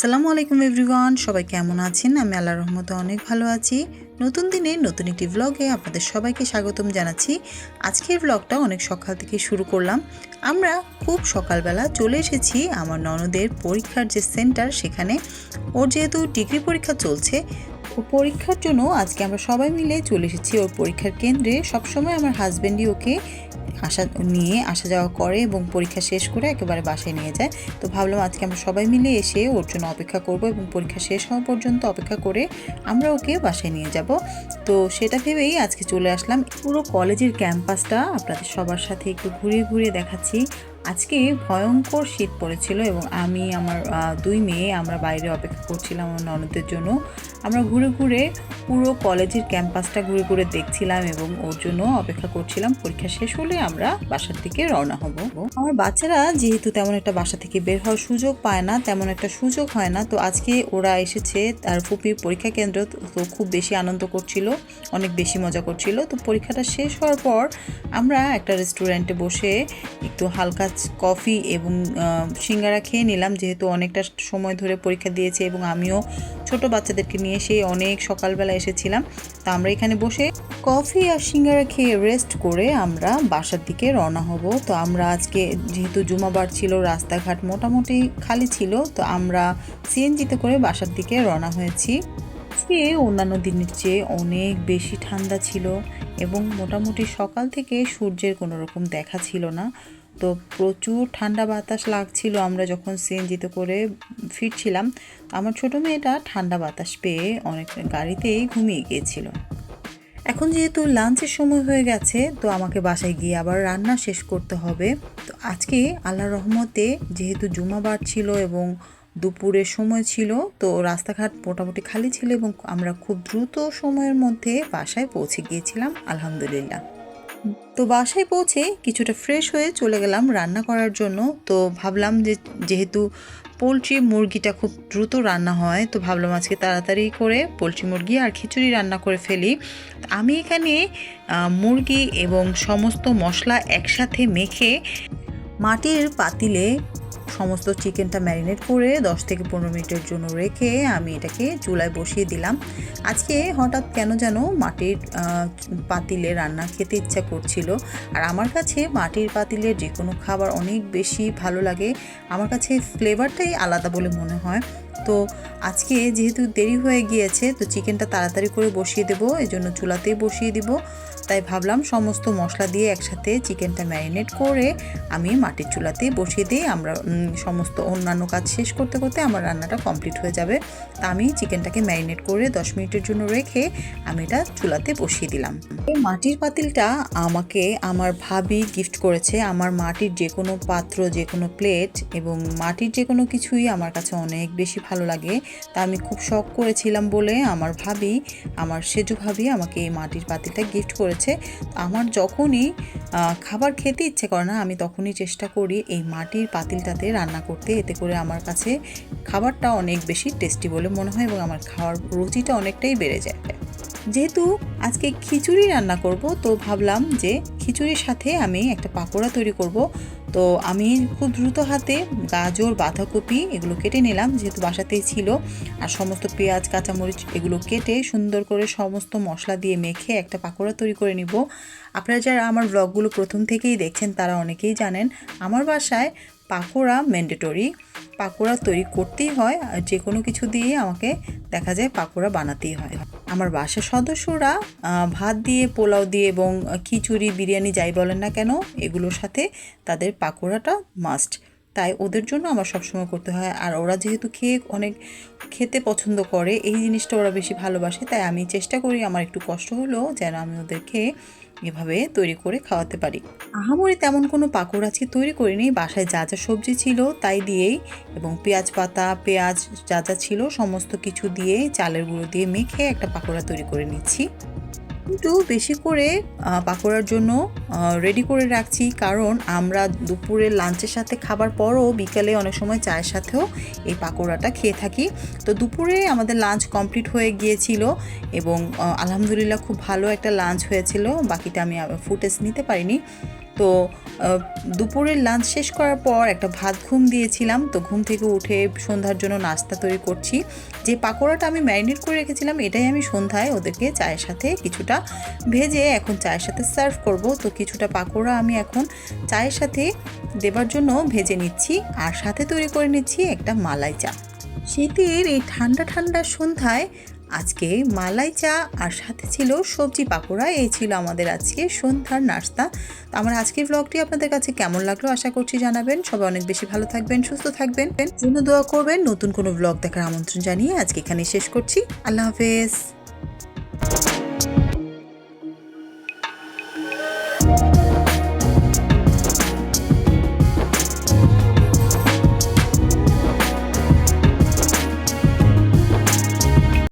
আসসালামু আলাইকুম এভরিওয়ান, সবাই কেমন আছেন? আমি আল্লাহ রহমতে অনেক ভালো আছি। নতুন দিনে নতুন একটি ব্লগে আপনাদের সবাইকে স্বাগতম জানাচ্ছি। আজকের ব্লগটা অনেক সকাল থেকে শুরু করলাম। আমরা খুব সকালবেলা চলে এসেছি আমার ননদের পরীক্ষার যে সেন্টার সেখানে। ওর যেহেতু ডিগ্রি পরীক্ষা চলছে, ও পরীক্ষার জন্য আজকে আমরা সবাই মিলে চলে এসেছি ওর পরীক্ষার কেন্দ্রে। সবসময় আমার হাজব্যান্ডই ওকে আসা নিয়ে আসা যাওয়া করে এবং পরীক্ষা শেষ করে একেবারে বাসায় নিয়ে যায়। তো ভাবলাম আজকে আমরা সবাই মিলে এসে ওর জন্য অপেক্ষা করব এবং পরীক্ষা শেষ হওয়া পর্যন্ত অপেক্ষা করে আমরা ওকে বাসায় নিয়ে যাব। তো সেটা ভেবেই আজকে চলে আসলাম। পুরো কলেজের ক্যাম্পাসটা আপনাদের সবার সাথে একটু ঘুরে ঘুরে দেখাচ্ছি। আজকে ভয়ঙ্কর শীত পড়েছিল এবং আমি, আমার দুই মেয়ে আমরা বাইরে অপেক্ষা করছিলাম আমার ননদের জন্য। আমরা ঘুরে ঘুরে পুরো কলেজের ক্যাম্পাসটা ঘুরে ঘুরে দেখছিলাম এবং ওর জন্য অপেক্ষা করছিলাম। পরীক্ষা শেষ হলে আমরা বাসার দিকে রওনা হব। আমার বাচ্চারা যেহেতু তেমন একটা বাসা থেকে বের হওয়ার সুযোগ পায় না, তেমন একটা সুযোগ হয় না, তো আজকে ওরা এসেছে তার ফুপির পরীক্ষা কেন্দ্র, তো খুব বেশি আনন্দ করছিল, অনেক বেশি মজা করছিল। তো পরীক্ষাটা শেষ হওয়ার পর আমরা একটা রেস্টুরেন্টে বসে একটু হালকা কফি এবং সিঙ্গারা খেয়ে নিলাম যেহেতু অনেকটা সময় ধরে পরীক্ষা দিয়েছে এবং আমিও ছোট বাচ্চাদেরকে নিয়ে সেই অনেক সকালবেলা এসেছিলাম। তো আমরা এখানে বসে কফি আর সিঙ্গারা খেয়ে রেস্ট করে আমরা বাসার দিকে রওনা হব। তো আমরা আজকে যেহেতু জুমাবার ছিল, রাস্তাঘাট মোটামুটি খালি ছিল, তো আমরা সিএনজিতে করে বাসার দিকে রওনা হয়েছি। আজকে অন্যান্য দিনের চেয়ে অনেক বেশি ঠান্ডা ছিল এবং মোটামুটি সকাল থেকে সূর্যের কোনো রকম দেখা ছিল না। তো প্রচুর ঠান্ডা বাতাস লাগছিল আমরা যখন সিএনজিতে করে ফিরছিলাম। আমার ছোট মেয়েটা ঠান্ডা বাতাস পেয়ে অনেক গাড়িতেই ঘুমিয়ে গিয়েছিল। এখন যেহেতু লাঞ্চের সময় হয়ে গেছে, তো আমাকে বাসায় গিয়ে আবার রান্না শেষ করতে হবে। তো আজকে আল্লাহ রহমতে যেহেতু জুমাবার ছিল এবং দুপুরের সময় ছিল, তো রাস্তাঘাট মোটামুটি খালি ছিল এবং আমরা খুব দ্রুত সময়ের মধ্যে বাসায় পৌঁছে গিয়েছিলাম, আলহামদুলিল্লাহ। তো বাসায় পৌঁছে কিছুটা ফ্রেশ হয়ে চলে গেলাম রান্না করার জন্য। তো ভাবলাম যে যেহেতু পোলট্রি মুরগিটা খুব দ্রুত রান্না হয়, তো ভাবলাম আজকে তাড়াতাড়ি করে পোলট্রি মুরগি আর খিচুড়ি রান্না করে ফেলি। আমি এখানে মুরগি এবং সমস্ত মশলা একসাথে মেখে মাটির পাতিলে সমস্ত চিকেনটা ম্যারিনেট করে 10 থেকে পনেরো মিনিটের জন্য রেখে আমি এটাকে চুলায় বসিয়ে দিলাম। আজকে হঠাৎ কেন যেন মাটির পাতিলে রান্না খেতে ইচ্ছা করছিল। আর আমার কাছে মাটির পাতিলের যে কোনো খাবার অনেক বেশি ভালো লাগে। আমার কাছে ফ্লেভারটাই আলাদা বলে মনে হয়। তো আজকে যেহেতু দেরি হয়ে গিয়েছে, তো চিকেনটা তাড়াতাড়ি করে বসিয়ে দেবো। এই জন্য চুলাতেই বসিয়ে দিব। তাই ভাবলাম সমস্ত মশলা দিয়ে একসাথে চিকেনটা ম্যারিনেট করে আমি মাটির চুলাতে বসিয়ে দিই। আমরা সমস্ত অন্যান্য কাজ শেষ করতে করতে আমার রান্নাটা কমপ্লিট হয়ে যাবে। তা আমি চিকেনটাকে ম্যারিনেট করে দশ মিনিটের জন্য রেখে আমি এটা চুলাতে বসিয়ে দিলাম। এই মাটির পাতিলটা আমাকে আমার ভাবি গিফট করেছে। আমার মাটির যে কোনো পাত্র যে কোনো প্লেট এবং মাটির যে কোনো কিছুই আমার কাছে অনেক বেশি ভালো লাগে। তা আমি খুব শখ করেছিলাম বলে আমার ভাবি, আমার সেজু ভাবি আমাকে এই মাটির পাতিলটা গিফট করেছে। আমার যখনই খাবার খেতে ইচ্ছে করে না, আমি তখনই চেষ্টা করি এই মাটির পাতিলটাতে রান্না করতে। এতে করে আমার কাছে খাবারটা অনেক বেশি টেস্টি বলে মনে হয় এবং আমার খাওয়ার রুচিটা অনেকটাই বেড়ে যায়। যেহেতু আজকে খিচুড়ি রান্না করব, তো ভাবলাম যে খিচুড়ির সাথে আমি একটা পাকোড়া তৈরি করব। তো আমি খুব দ্রুত হাতে গাজর, বাঁধাকপি এগুলো কেটে নিলাম, যেহেতু বাসাতেই ছিল। আর সমস্ত পেঁয়াজ, কাঁচামরিচ এগুলো কেটে সুন্দর করে সমস্ত মশলা দিয়ে মেখে একটা পাকোড়া তৈরি করে নিব। আপনারা যারা আমার ব্লগগুলো প্রথম থেকেই দেখছেন, তারা অনেকেই জানেন, আমার বাসায় পাকোড়া ম্যান্ডেটরি। পাকোড়া তৈরি করতেই হয়, আর যে কোনো কিছু দিয়ে আমাকে দেখা যায় পাকোড়া বানাতেই হয়। আমার বাসার সদস্যরা ভাত দিয়ে, পোলাও দিয়ে এবং খিচুড়ি, বিরিয়ানি যাই বলেন না কেন, এগুলোর সাথে তাদের পাকোড়াটা মাস্ট তাই ওদের জন্য আমার সবসময় করতে হয়। আর ওরা যেহেতু খেয়ে অনেক খেতে পছন্দ করে, এই জিনিসটা ওরা বেশি ভালোবাসে, তাই আমি চেষ্টা করি আমার একটু কষ্ট হলেও যেন আমি ওদেরকে এভাবে তৈরি করে খাওয়াতে পারি। আহামরি তেমন কোনো পাকোড়া আজকে তৈরি করিনি, বাসায় যা যা সবজি ছিল তাই দিয়েই এবং পেঁয়াজ পাতা, পেঁয়াজ যা যা ছিল সমস্ত কিছু দিয়ে চালের গুঁড়ো দিয়ে মেখে একটা পাকোড়া তৈরি করে নিচ্ছি। কিন্তু বেশি করে পাকোড়ার জন্য রেডি করে রাখছি। কারণ আমরা দুপুরে লাঞ্চের সাথে খাবার পরও বিকালে অনেক সময় চায়ের সাথেও এই পাকোড়াটা খেয়ে থাকি। তো দুপুরে আমাদের লাঞ্চ কমপ্লিট হয়ে গিয়েছিল এবং আলহামদুলিল্লাহ খুব ভালো একটা লাঞ্চ হয়েছিল। বাকিটা আমি ফুটেজ নিতে পারিনি। তো দুপুরের লাঞ্চ শেষ করার পর একটা ভাত ঘুম দিয়েছিলাম। তো ঘুম থেকে উঠে সন্ধ্যার জন্য নাস্তা তৈরি করছি। যে পাকোড়াটা আমি ম্যারিনেট করে রেখেছিলাম, এটাই আমি সন্ধ্যায় ওদেরকে চায়ের সাথে কিছুটা ভেজে এখন চায়ের সাথে সার্ভ করব। তো কিছুটা পাকোড়া আমি এখন চায়ের সাথে দেবার জন্য ভেজে নিচ্ছি আর সাথে তৈরি করে নিচ্ছি একটা মালাই চা। শীতের এই ঠান্ডা ঠান্ডা সন্ধ্যায় আজকে মালাই চা আর সাথে ছিল সবজি পাকোড়া। এই ছিল আমাদের আজকে সন্ধ্যার নাস্তা। তো আমার আজকের ব্লগটি আপনাদের কাছে কেমন লাগল আশা করছি জানাবেন। সবাই অনেক বেশি ভালো থাকবেন, সুস্থ থাকবেন। জন্য দোয়া করবেন, নতুন কোনো ব্লগ দেখার আমন্ত্রণ জানিয়ে আজকে এখানে শেষ করছি। আল্লাহ হাফেজ।